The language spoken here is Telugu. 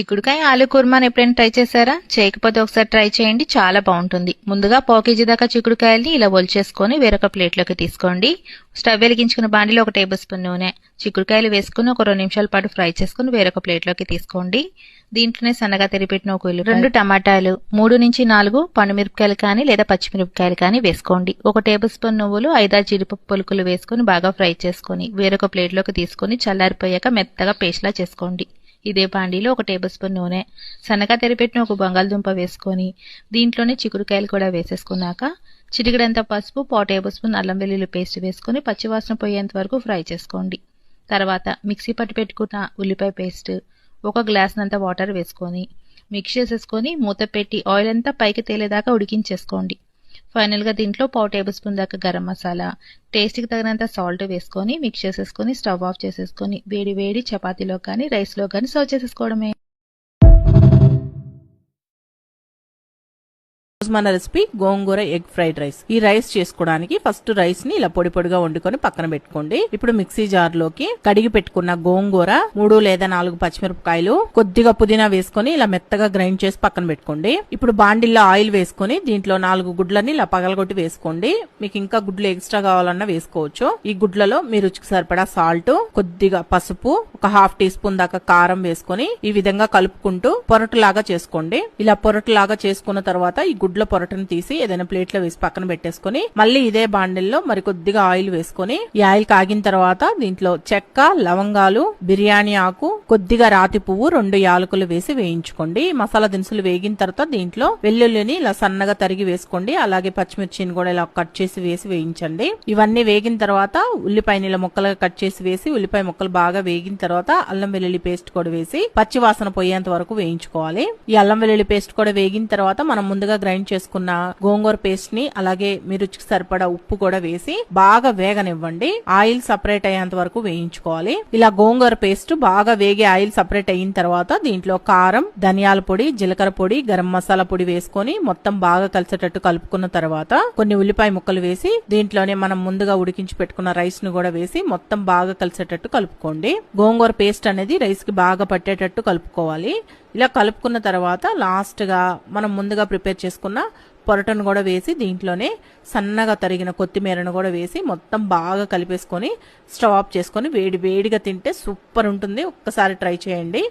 చిక్కుడుకాయ ఆలు కుర్మాని ఎప్పుడైనా ట్రై చేశారా? చేయకపోతే ఒకసారి ట్రై చేయండి చాలా బాగుంటుంది. ముందుగా పావు కేజీ దాకా చిక్కుడుకాయల్ని ఇలా ఒలిచేసుకొని వేరొక ప్లేట్లోకి తీసుకోండి. స్టవ్ వెలిగించుకున్న బాండిలో ఒక టేబుల్ స్పూన్ నూనె చిక్కుడుకాయలు వేసుకుని ఒక రెండు నిమిషాల పాటు ఫ్రై చేసుకుని వేరొక ప్లేట్లోకి తీసుకోండి. దీంట్లోనే సన్నగా తెరిపెట్టిన ఒక ఉల్లి రెండు టమాటాలు మూడు నుంచి నాలుగు పండుమిరపకాయలు కానీ లేదా పచ్చిమిరపకాయలు కానీ వేసుకోండి. ఒక టేబుల్ స్పూన్ నువ్వులు ఐదారు జీడిపప్పు పొలుకులు వేసుకుని బాగా ఫ్రై చేసుకుని వేరొక ప్లేట్లోకి తీసుకుని చల్లారిపోయాక మెత్తగా పేస్ట్లా చేసుకోండి. ఇదే పాండీలో ఒక టేబుల్ స్పూన్ నూనె సన్నగా తెరిపెట్టిన ఒక బంగాళదుంప వేసుకొని దీంట్లోనే చిక్కుడుకాయలు కూడా వేసేసుకున్నాక చిటికడంత పసుపు పావు టేబుల్ స్పూన్ అల్లం వెల్లుల్లి పేస్ట్ వేసుకొని పచ్చివాసన పోయేంత వరకు ఫ్రై చేసుకోండి. తర్వాత మిక్సీ పట్టి పెట్టుకున్న ఉల్లిపాయ పేస్ట్ ఒక గ్లాస్నంత వాటర్ వేసుకొని మిక్స్ చేసేసుకొని మూత పెట్టి ఆయిల్ అంతా పైకి తేలేదాకా ఉడికించేసుకోండి. ఫైనల్గా దీంట్లో పావు టేబుల్ స్పూన్ దాకా గరం మసాలా టేస్ట్కి తగినంత సాల్ట్ వేసుకొని మిక్స్ చేసేసుకొని స్టవ్ ఆఫ్ చేసేసుకొని వేడి వేడి చపాతీలో కానీ రైస్లో కానీ సర్వ్ చేసేసుకోవడమే. రోజు మన recipe gongura egg fried rice. ఈ రైస్ చేసుకోవడానికి ఫస్ట్ రైస్ని ఇలా పొడి పొడిగా వండుకొని పక్కన పెట్టుకోండి. ఇప్పుడు మిక్సీ జార్లోకి కడిగి పెట్టుకున్న గోంగూర మూడు లేదా నాలుగు పచ్చిమిరపకాయలు కొద్దిగా పుదీనా వేసుకొని ఇలా మెత్తగా గ్రైండ్ చేసి పక్కన పెట్టుకోండి. ఇప్పుడు బాండిల్లో ఆయిల్ వేసుకొని దీంట్లో నాలుగు గుడ్లని ఇలా పగలగొట్టి వేసుకోండి. మీకు ఇంకా గుడ్లు ఎక్స్ట్రా కావాలన్నా వేసుకోవచ్చు. ఈ గుడ్లలో మీ రుచికి సరిపడా సాల్ట్ కొద్దిగా పసుపు ఒక హాఫ్ టీ స్పూన్ దాకా కారం వేసుకొని ఈ విధంగా కలుపుకుంటూ పొరటులాగా చేసుకోండి. ఇలా పొరటులాగా చేసుకున్న తర్వాత ఈ పొరటును తీసి ఏదైనా ప్లేట్లో వేసి పక్కన పెట్టేసుకొని మళ్ళీ ఇదే బాండిల్లో మరి కొద్దిగా ఆయిల్ వేసుకొని ఈ ఆయిల్ కాగిన తర్వాత దీంట్లో చెక్క లవంగాలు బిర్యానీ ఆకు కొద్దిగా రాతి పువ్వు రెండు యాలకులు వేసి వేయించుకోండి. మసాలా దినుసులు వేగిన తర్వాత దీంట్లో వెల్లుల్లిని ఇలా సన్నగా తరిగి వేసుకోండి. అలాగే పచ్చిమిర్చిని కూడా ఇలా కట్ చేసి వేసి వేయించండి. ఇవన్నీ వేగిన తర్వాత ఉల్లిపాయని ఇలా ముక్కలుగా కట్ చేసి వేసి ఉల్లిపాయ ముక్కలు బాగా వేగిన తర్వాత అల్లం వెల్లుల్లి పేస్ట్ కూడా వేసి పచ్చి వాసన పోయేంత వరకు వేయించుకోవాలి. ఈ అల్లం వెల్లుల్లి పేస్ట్ కూడా వేగిన తర్వాత మనం ముందుగా గ్రైండ్ చేసుకున్న గోంగూర పేస్ట్ని అలాగే మీ రుచికి సరిపడా ఉప్పు కూడా వేసి బాగా వేగనివ్వండి. ఆయిల్ సపరేట్ అయ్యేంత వరకు వేయించుకోవాలి. ఇలా గోంగూర పేస్ట్ బాగా వేగి ఆయిల్ సపరేట్ అయిన తర్వాత దీంట్లో కారం ధనియాల పొడి జీలకర్ర పొడి గరం మసాలా పొడి వేసుకొని మొత్తం బాగా కలిసేటట్టు కలుపుకున్న తర్వాత కొన్ని ఉల్లిపాయ ముక్కలు వేసి దీంట్లోనే మనం ముందుగా ఉడికించి పెట్టుకున్న రైస్ను కూడా వేసి మొత్తం బాగా కలిసేటట్టు కలుపుకోండి. గోంగూర పేస్ట్ అనేది రైస్కి బాగా పట్టేటట్టు కలుపుకోవాలి. ఇలా కలుపుకున్న తర్వాత లాస్ట్గా మనం ముందుగా ప్రిపేర్ చేసుకున్న పొరటను కూడా వేసి దీంట్లోనే సన్నగా తరిగిన కొత్తిమీరను కూడా వేసి మొత్తం బాగా కలిపేసుకొని స్టవ్ ఆఫ్ చేసుకొని వేడి వేడిగా తింటే సూపర్ ఉంటుంది. ఒక్కసారి ట్రై చేయండి.